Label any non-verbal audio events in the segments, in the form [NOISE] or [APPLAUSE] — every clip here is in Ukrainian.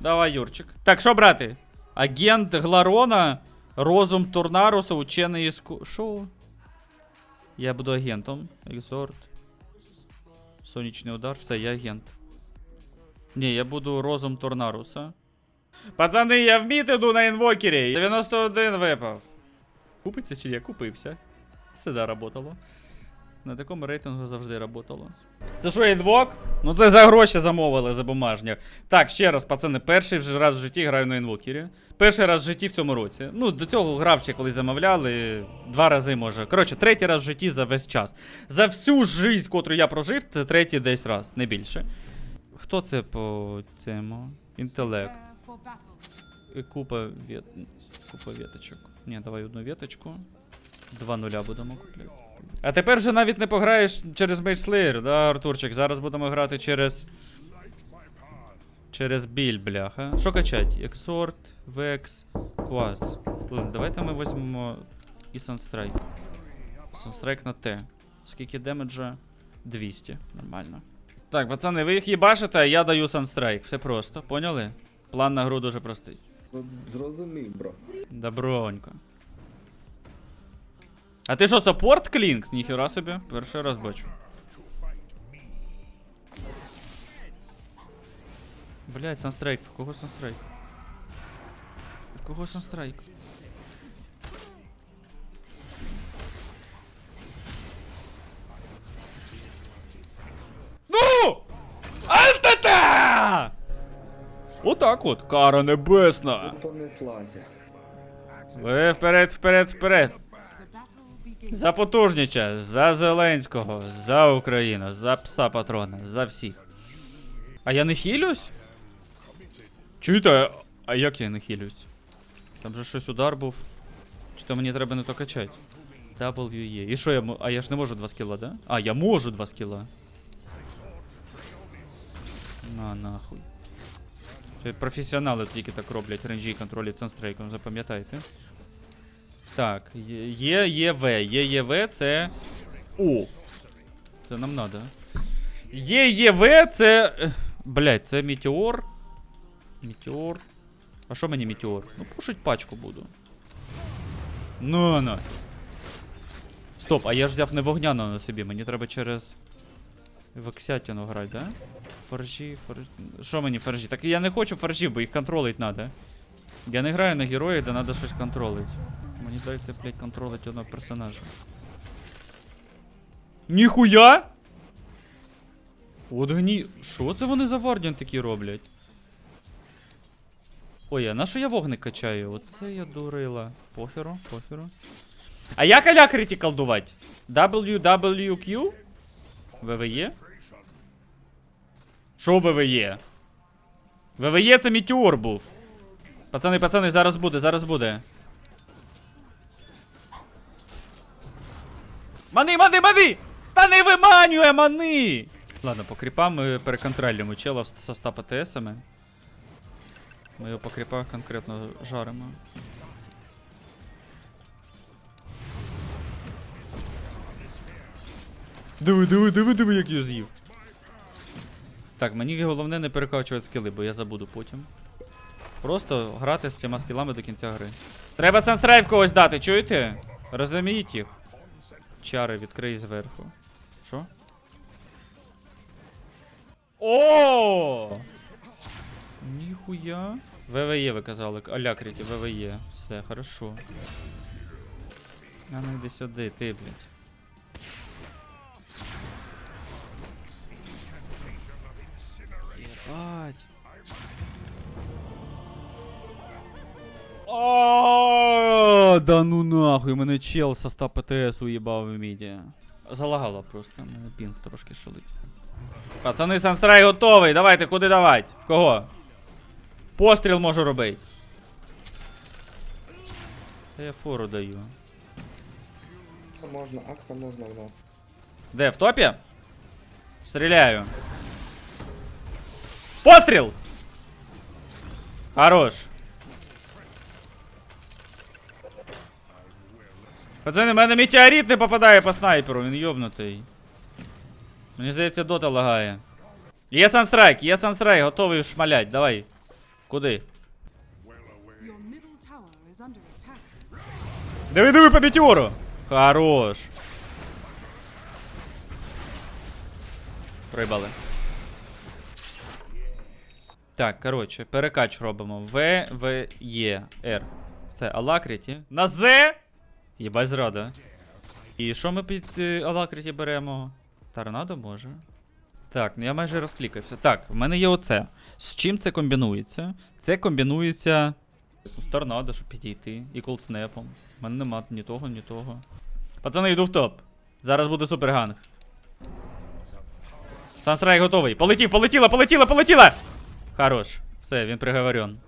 Давай, Юрчик. Так, що брати? Агент Гларона, розум Турнаруса, учений із... ку- Що? Я буду агентом. Екзорт. Сонячний удар. Все, я агент. Ні, я буду розум Турнаруса. Пацани, я в мід іду на інвокері. 91 випав. Купиться чи я купився? Все да, работало. На такому рейтингу завжди работало. Це що, інвок? Ну це за гроші замовили за бумажні. Так, ще раз, пацани, перший вже раз в житті граю на інвокері. Перший раз в житті в цьому році. Ну, до цього грав ще коли замовляли. Два рази може. Коротше, третій раз в житті за весь час. За всю жизнь, котру я прожив, це третій десь раз, не більше. Хто це по цьому? Інтелект. Купа вет... купа веточок. Ні, давай одну веточку. Два нуля будемо купляти. А тепер вже навіть не пограєш через Mage Slayer, да, Артурчик? Зараз будемо грати через. Через біль, бляха. Що качать? Exort, Vex, Quas. Ладно, давайте ми візьмемо і Sunstrike. Sunstrike на Т. Скільки демеджа? 200. Нормально. Так, пацани, ви їх їбашите, а я даю Sunstrike. Все просто, поняли? План на гру дуже простий. Зрозумів, бро. Добронько. А ти що, саппорт Клінкс? Ніхера собі. Перший раз бачу. Блять, санстрайк. В кого санстрайк? В кого санстрайк? Ну! Альтата! Отак от. Кара небесна. Понеслася. Вперед, вперед, вперед. За потужніча, за Зеленського, за Україну, за пса патрона, за всіх. А я не хилюсь? Чуєте, а як я не хилюсь? Там же щось удар був. Чи то мені треба не то качать? WE. І що я А я ж не можу 2 скіла, да? А, я можу 2 скіла. На нахуй. Професіонали тільки так роблять, ренджі контролять санстрейком, запам'ятайте. Так, є- є ЄВ. Є ЄВ це. О! Це нам надо. ЄВ це. е, Блять, це Мітеор. Мітеор. А що мені Мітеор? Ну, пушить пачку буду. Ну, на. Стоп, а я ж взяв не вогняну на собі, мені треба через. Вексятіну грати, да? Форжі, форжі. Що мені форжі? Так я не хочу форжів, бо їх контролить надо. Я не граю на героїв, де треба щось контролить. Мені дайте, блядь, контролить одного персонажа. Ніхуя! От гні. Що це вони за вардіан такі роблять? Ой, а на що я вогник качаю? Оце я дурила. Похеру, похеру. А як аля критикал дувати? WWQ? ВВЕ? Що ВВЕ? ВВЕ це мітеор був. Пацани, пацани, зараз буде, зараз буде. Мани, мани, мани! Та не виманює, мани! Ладно, по кріпам ми переконтролюємо чела со 100 ПТСами. Ми його по кріпах конкретно жаримо. Диви, диви, диви, диви, як я з'їв. Так, мені головне не перекачувати скіли, бо я забуду потім. Просто грати з цими скілами до кінця гри. Треба санстрайв когось дати, чуєте? Розуміють їх? Чари відкрий зверху. Що? О! Ніхуя. ВВЕ ви казали. Аля криті, ВВЕ. Все, хорошо. А ну йди сюди, ти, блядь. Єбать. Да ну нахуй, мене чел со 100 ПТС уїбав в міді. Залагало просто, мене пінг трошки шалить. Пацани, санстрай готовий, давайте, куди давать? В кого? Постріл можу робити. Та я фору даю. Можна, акса можна в нас. Де, в топі? Стріляю. Постріл! Хорош. Пацани, в мене метеорит не попадає по снайперу, він йобнутий. Мені здається, дота лагає. Є санстрайк, є санстрайк, готовий шмалять, давай. Куди. Диви, диви по метеору! Хорош. Прибали. Так, коротше, перекач робимо. В, В, Є, Р. Це Алакріті. На З! Єбать зрада. І що ми під е, Алакріті беремо? Торнадо може. Так, ну я майже розклікався. Так, в мене є оце. З чим це комбінується? Це комбінується з торнадо, щоб підійти. І колдснепом. У мене нема ні того, ні того. Пацани, йду в топ. Зараз буде суперганг. Санстрайк готовий. Полетів, полетіла, полетіла, полетіла! Хорош. Все, він приговорен.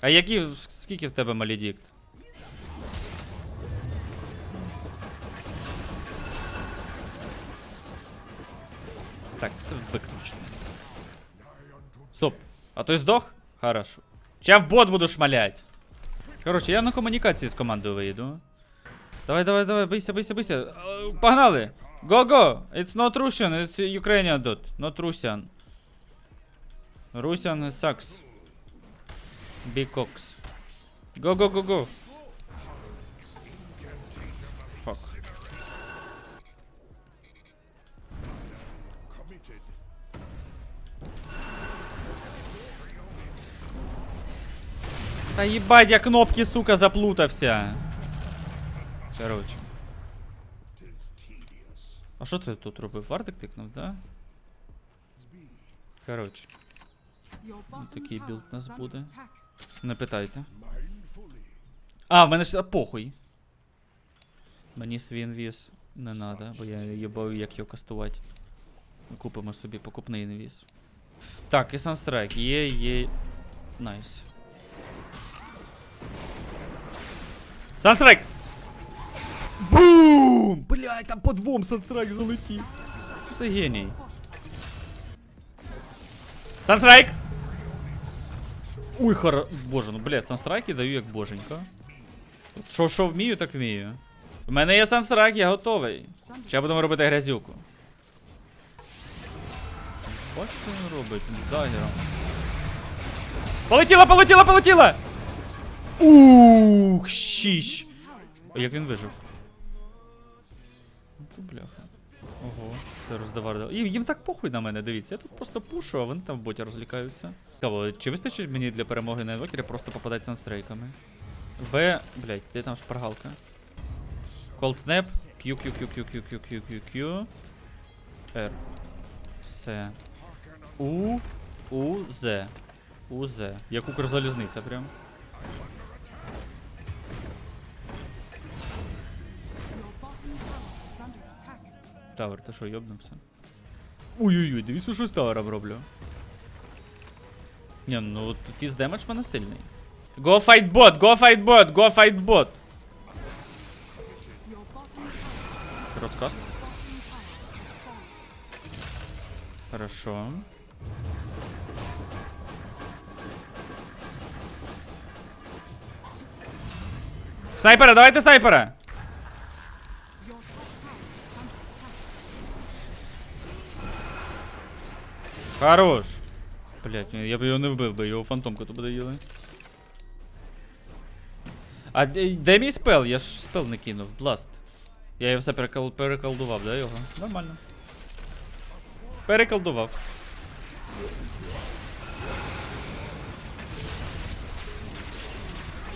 А які. Скільки в тебе малідікт? Так, це виключно. Стоп. А той здох? Хорошо. Сейчас в бот буду шмалять. Короче, я на комунікації з командою вийду. Давай, давай, давай, бийся, бийся, бийся. Е, Погнали! Go, go! It's not Russian, it's Ukrainian dot, not Russian. Russian sucks. Big cocks. Go, Та їбать, я кнопки, сука, заплутався. Короче. А що ти тут робив? Вартик тикнув, да? Короче, bottom такий білд нас буде. не питайте. А, в мене ж похуй. Мені свій інвіз не надо, бо я їбав, як його кастувати. Ми купимо собі покупний інвіз. Так, і Sunstrike. Є, є. Найс. Санстрайк! Бум! Блядь, там по двом Санстрайк залетів. Це геній. Санстрайк! Уй, хоро... Боже, ну блядь, санстрайки даю як боженька. Що, що вмію, так вмію. У мене є санстрайк, я готовий. Зараз будемо робити грязюку. Бач, що він робить з дагером. Полетіла, полетіла, полетіла! Ух, щіщ. Як він вижив? Бляха. Ого, це роздавар. Їм, їм так похуй на мене, дивіться. Я тут просто пушу, а вони там в боті розлікаються. Цікаво, чи вистачить мені для перемоги на інвокері просто попадати санстрейками? В. Блять, де там шпаргалка? Cold Snap. Q, Q, Q, Q, Q, Q, Q, Q, Q. R. С. У. У. З. У. З. Як Укрзалізниця прям. Тавер, ти що, йобнувся? Ой-ой-ой, дивіться, що з тавером роблю. Ні, ну фіз демедж в мене сильний. Go fight bot, go fight bot, go fight bot. Your bottom tower, Розкаст. bottom tower has fallen. Хорошо. Снайпера, давайте снайпера! Хорош. Блять, я б його не вбив би, його фантомка то буде їли. А де де мій спел? Я ж спел не кинув. Бласт. Я його все перекол... переколдував, да, його? Нормально. Переколдував.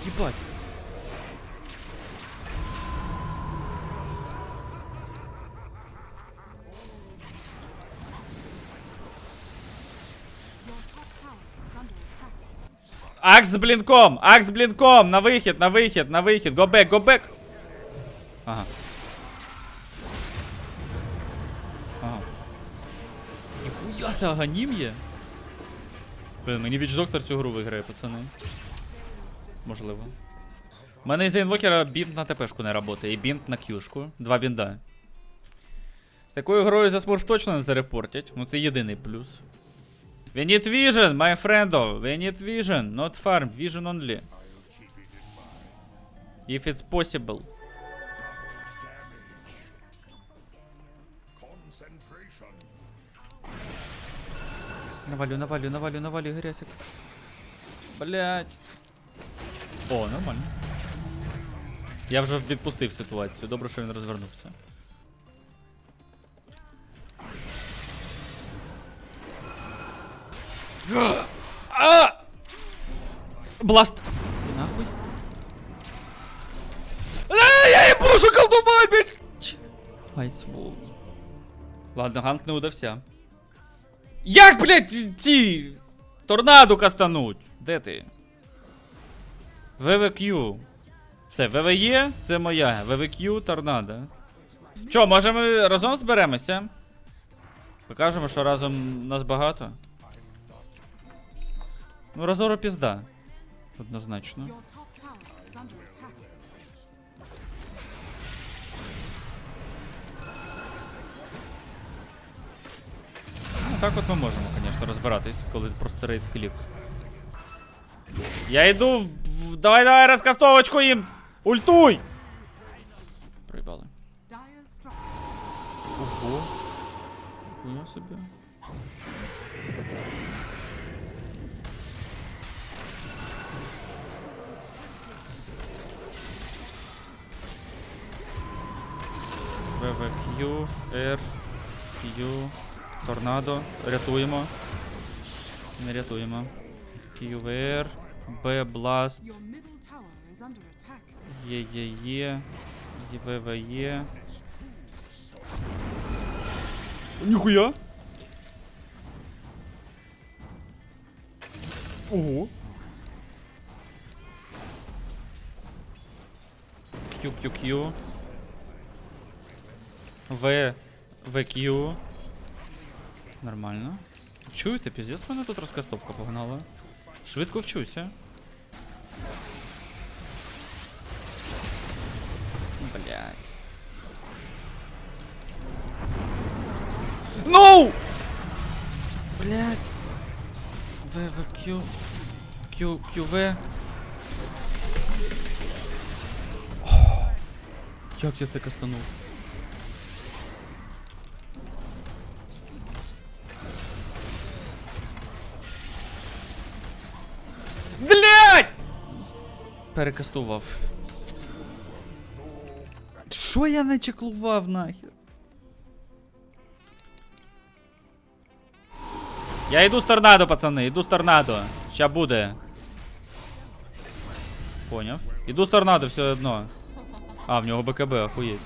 Єбать. Акс з блінком! Акс з блінком! На вихід, на вихід, на вихід! Go back, go back! Ага. Ага. Ніхуя се аганім є? Блин, мені Віч Доктор цю гру виграє, пацани. Можливо. У мене із інвокера бінт на ТПшку не працює і бінт на кюшку. Два бінда. З такою грою за смурф точно не зарепортять. Ну це єдиний плюс. We need vision, my friend. We need vision, not farm, vision only. If it's possible. Навалю, навалю, навалю, навалю, грязик. Блять. О, нормально. Я вже відпустив ситуацію. Добре, що він розвернувся. А! Бласт! Ти нахуй? А, я не можу колдувати, блядь! Ай. Ладно, ганк не удався. Як, блядь, ті торнадо кастануть? Де ти? ВВК. Це ВВЕ, це моя. ВВК торнадо. Чо, може ми разом зберемося? Покажемо, що разом нас багато. Ну, Разору пізда. Однозначно. Ну, так от ми можемо, звісно, розбиратись, коли просто рейд кліп. Я йду. Давай, давай, розкастовочку їм! Ультуй! Проїбали. Ого. Хуя собі. ВВК, Р, Q, Торнадо. Рятуємо. Не рятуємо. QVR, Б, Бласт, Your middle tower is under attack. Є, є, є. ВВ є. Ніхуя. Ого. Q, Q, Q. В, ВQ. Нормально. Чуєте, піздець мене тут розкастовка погнала. Швидко вчуся. Блять. Ноу! Блять. В, В, Q. Q, Q, В. Як я це кастанув? Перекастував. Що я не чеклував нахер? Я йду з торнадо, пацани, йду з торнадо. Ща буде. Поняв. Іду з торнадо все одно. А, в нього БКБ, охуєть.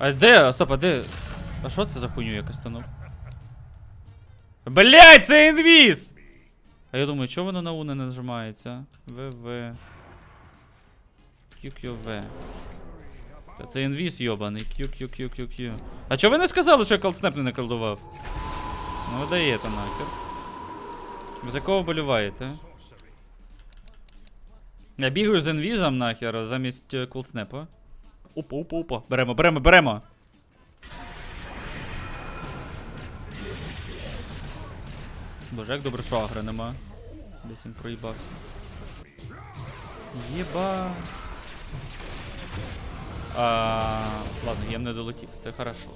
А де? А, Стоп, а де? А що це за хуйню я кастанув? Блять, це інвіз! А я думаю, чого воно на У не нажимається? ВВ. QQV. Та це інвіз йобаний. QQQQQ. А чого ви не сказали, що я колдснеп не наколдував? Ну даєте нахер. Ви за кого болюваєте? Я бігаю з інвізом нахер замість е, колдснепа. Опа, опа, опа. Беремо, беремо, беремо. Боже, як добре, що агри нема. Десь він проїбався. Єба. А, ладно, я не долетів. Це хорошо.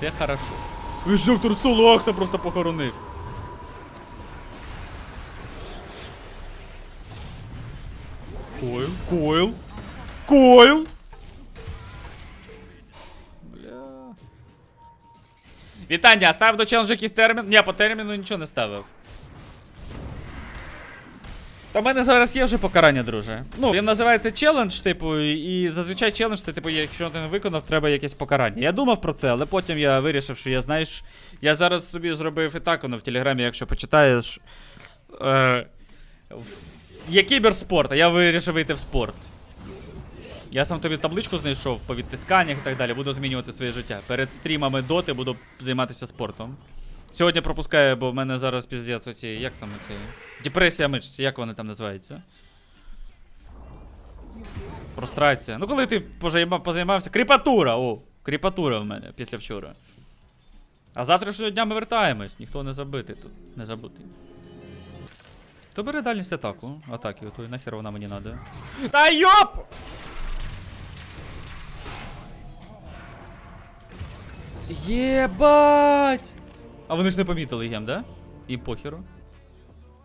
Це хорошо. Віж доктор Солокса просто похоронив. Койл, койл, койл. Бля. Вітання, ставив до челенджу якийсь термін? Ні, по терміну нічого не ставив. Та в мене зараз є вже покарання, друже. Ну, він називається челендж, типу, і зазвичай челендж це, типу, якщо ти не виконав, треба якесь покарання. Я думав про це, але потім я вирішив, що я, знаєш, я зараз собі зробив і так воно в телеграмі, якщо почитаєш. Е, є кіберспорт, а я вирішив вийти в спорт. Я сам тобі табличку знайшов по відтисканнях і так далі. Буду змінювати своє життя. Перед стрімами доти буду займатися спортом. Сьогодні пропускаю, бо в мене зараз піздець оці. Як там оці? Депресія мишць, як вони там називаються? Прострація. Ну коли ти позаймався. Кріпатура! О! Кріпатура в мене після вчора. А завтрашнього дня ми вертаємось, ніхто не забитий тут. Не забутий. Хто бере дальність атаку? Атаки, ото нахер вона мені надо. Та йоп! Єбать! А вони ж не помітили гем, да? І похеру.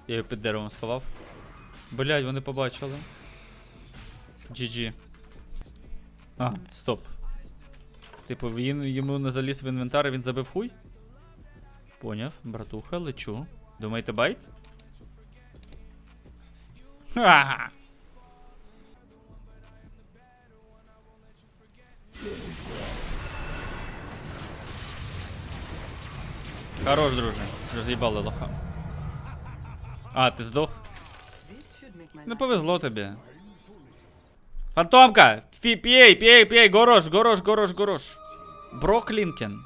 Я його під деревом сховав. Блять, вони побачили. GG. А, стоп. Типу, він йому не заліз в інвентар, він забив хуй? Поняв, братуха, лечу. Думаєте байт? Ха! Хорош, друже. Роз'їбали лоха. А, ти здох? Не повезло тобі. Фантомка! Фі, п'єй, п'єй, п'єй, горош, горош, горош, горош. Брок Лінкен.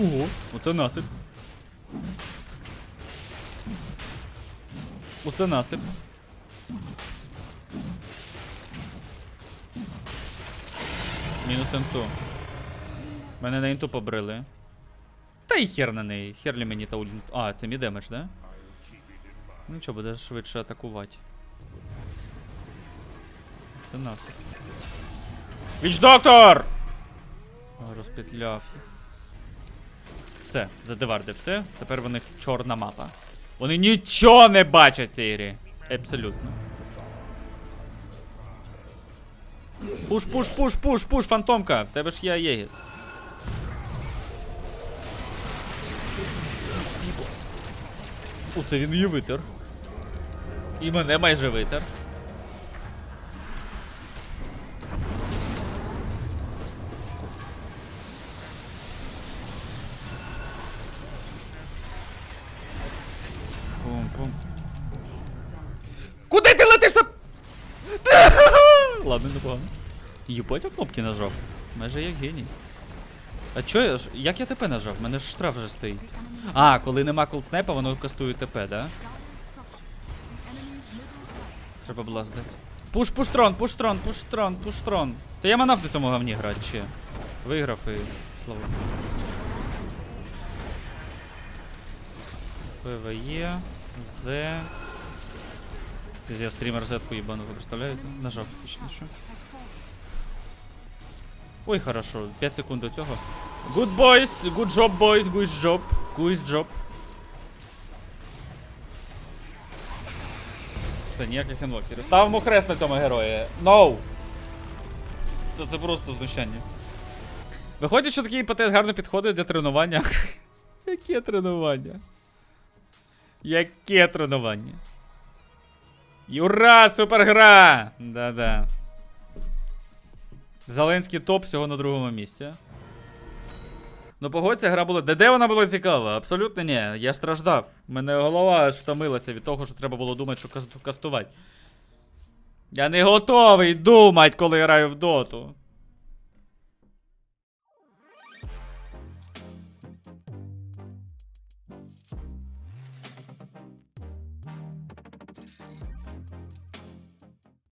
Ого, оце насип. Оце насип. Мінус інту. Мене на інту побрили. Та й хер на неї. Хер ли мені та ульт. А, це мій демедж, да? Ну нічого, буде швидше атакувати. Це насип. Віч доктор! Розпетляв. Все, задеварди все. Тепер в них чорна мапа. Вони нічого не бачать в грі. Абсолютно. Пуш, пуш, пуш, пуш, пуш, фантомка. В тебе ж є Єгіс. О, це він її витер. І мене майже витер. Єбать, я кнопки нажав. Майже як геній. А чо я ж. Як я ТП нажав? У мене ж штраф вже стоїть. А, коли нема колдснепа, воно кастує ТП, да? Треба було здати. Пуш, пуш трон, пуш трон, пуш трон, пуш трон. Та я манав до цьому говні грати ще. Виграв і. Слава. ПВЕ, З. Я стрімер Z їбану, ви представляєте? Нажав точніше. Ой, хорошо, 5 секунд до цього. Good boys, good job, boys, good job, good job. Це ніяких інвокерів. Ставимо хрест на цьому герої. No! Це, це просто знущання. Виходить, що такий іпотез гарно підходить для тренування. [LAUGHS] Яке тренування? Яке тренування? Юра, супергра! Да-да. Зеленський топ всього на другому місці. Ну, погодься, гра була. Де, де вона була цікава? Абсолютно ні. Я страждав. Мене голова втомилася від того, що треба було думати, що кас- кастувати. Я не готовий думати, коли граю в доту.